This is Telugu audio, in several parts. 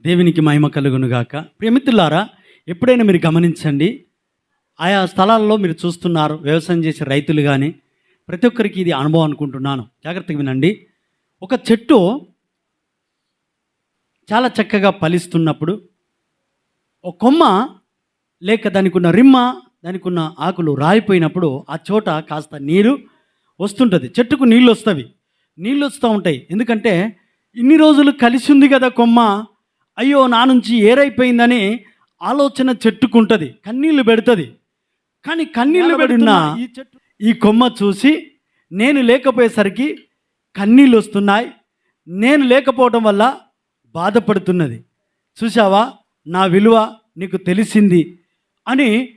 దేవునికి మహిమ కలుగునుగాక. ప్రియమిత్రులారా ఎప్పుడైనా మీరు గమనించండి ఆయా స్థలాల్లో మీరు చూస్తున్నారు వ్యవసాయం చేసే రైతులు కానీ ప్రతి ఒక్కరికి ఇది అనుభవం అనుకుంటున్నాను. జాగ్రత్తగా వినండి. ఒక చెట్టు చాలా చక్కగా ఫలిస్తున్నప్పుడు ఒక కొమ్మ లేక దానికి ఉన్న రిమ్మ దానికి ఉన్న ఆకులు రాలిపోయినప్పుడు ఆ చోట కాస్త నీరు వస్తుంటుంది. చెట్టుకు నీళ్ళు వస్తవి. నీళ్ళు వస్తూ ఉంటాయి. ఎందుకంటే ఇన్ని రోజులు కలిసి ఉంది కదా కొమ్మ అయ్యో నా నుంచి ఏరైపోయిందని ఆలోచన చెట్టుకుంటుంది కన్నీళ్ళు పెడుతుంది. కానీ కన్నీళ్ళు పెడుతున్న ఈ చెట్టు ఈ కొమ్మ చూసి నేను లేకపోయేసరికి కన్నీళ్ళు వస్తున్నాయి. నేను లేకపోవడం వల్ల బాధపడుతున్నది. చూసావా నా విలువ నీకు తెలిసింది అని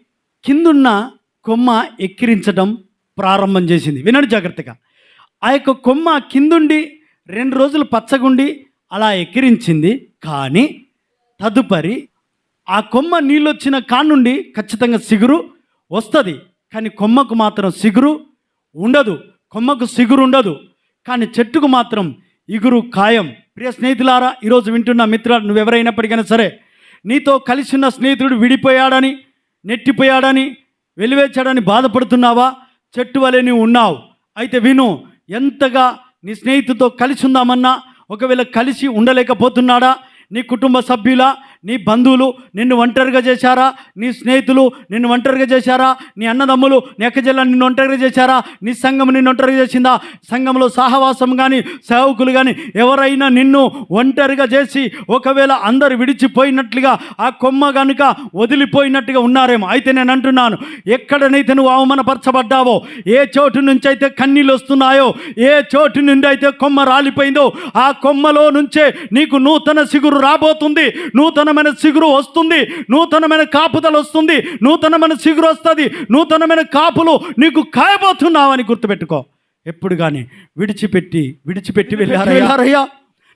కిందున్న కొమ్మ ఎక్కిరించడం ప్రారంభం చేసింది. వినండి జాగ్రత్తగా. ఆ యొక్క కొమ్మ కిందుండి రెండు రోజులు పచ్చగుండి అలా ఎక్కిరించింది. కానీ తదుపరి ఆ కొమ్మ నీళ్ళొచ్చిన కానుండి ఖచ్చితంగా సిగురు వస్తుంది. కానీ కొమ్మకు మాత్రం సిగురు ఉండదు. కొమ్మకు సిగురు ఉండదు. కానీ చెట్టుకు మాత్రం ఇగురు ఖాయం. ప్రియ స్నేహితులారా ఈరోజు వింటున్న మిత్రులు నువ్వెవరైనప్పటికైనా సరే నీతో కలిసి ఉన్న స్నేహితుడు విడిపోయాడని నెట్టిపోయాడని వెలివేచాడని బాధపడుతున్నావా? చెట్టు వలె నీవు ఉన్నావు. అయితే విను ఎంతగా నీ స్నేహితుతో కలిసి ఉందామన్నా ఒకవేళ కలిసి ఉండలేకపోతున్నాడా? నీ కుటుంబ సభ్యుల? నీ బంధువులు నిన్ను ఒంటరిగా చేశారా? నీ స్నేహితులు నిన్ను ఒంటరిగా చేశారా? నీ అన్నదమ్ములు నీ అక్కజల్ల నిన్ను ఒంటరిగా చేశారా? నీ సంఘం నిన్ను ఒంటరిగా చేసిందా? సంఘంలో సహవాసం కానీ సేవకులు కానీ ఎవరైనా నిన్ను ఒంటరిగా చేసి ఒకవేళ అందరు విడిచిపోయినట్లుగా ఆ కొమ్మ కనుక వదిలిపోయినట్టుగా ఉన్నారేమో. అయితే నేను అంటున్నాను ఎక్కడనైతే నువ్వు అవమానపరచబడ్డావో ఏ చోటు నుంచి అయితే కన్నీళ్ళు వస్తున్నాయో ఏ చోటు నుండి అయితే కొమ్మ రాలిపోయిందో ఆ కొమ్మలో నుంచే నీకు నూతన సిగురు రాబోతుంది. నూతన నూతనమైన సిగురు వస్తుంది నూతనమైన కాపుదల వస్తుంది నూతనమైన సిగురు వస్తుంది నూతనమైన కాపులు నీకు కాయబోతున్నావని గుర్తుపెట్టుకో. ఎప్పుడు కానీ విడిచిపెట్టి విడిచిపెట్టి వెళ్ళారయ్యా.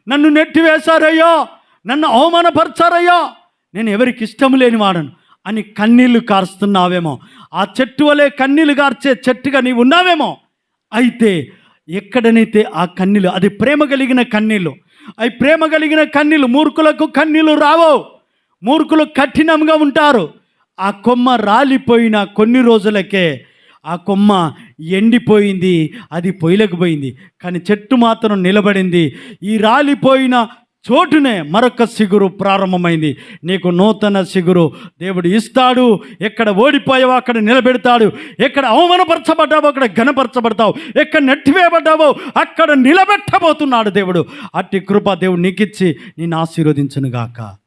నన్ను నెట్టివేశారయ్యా నన్ను అవమానపరచారయ్యా. నేను ఎవరికి ఇష్టం లేని వాడను. అని కన్నీళ్ళు కారుస్తున్నావేమో. ఆ చెట్టు వలె కన్నీళ్ళు కార్చే చెట్టుగా నీవు ఉన్నావేమో. అయితే ఎక్కడనైతే ఆ కన్నీళ్ళు అది ప్రేమ కలిగిన కన్నీళ్ళు అవి ప్రేమ కలిగిన కన్నీళ్ళు మూర్ఖులకు కన్నీళ్ళు రావు మూర్ఖులు కఠినంగా ఉంటారు. ఆ కొమ్మ రాలిపోయిన కొన్ని రోజులకే ఆ కొమ్మ ఎండిపోయింది అది పొయ్యలేకపోయింది కానీ చెట్టు మాత్రం నిలబడింది. ఈ రాలిపోయిన చోటునే మరొక సిగురు ప్రారంభమైంది. నీకు నూతన సిగురు దేవుడు ఇస్తాడు. ఎక్కడ ఓడిపోయావో అక్కడ నిలబెడతాడు. ఎక్కడ అవమానపరచబడ్డావో అక్కడ ఘనపరచబడతావు. ఎక్కడ నెట్టివేయబడ్డావో అక్కడ నిలబెట్టబోతున్నాడు దేవుడు. అట్టి కృప దేవుడు నీకిచ్చి నేను ఆశీర్వదించునుగాక.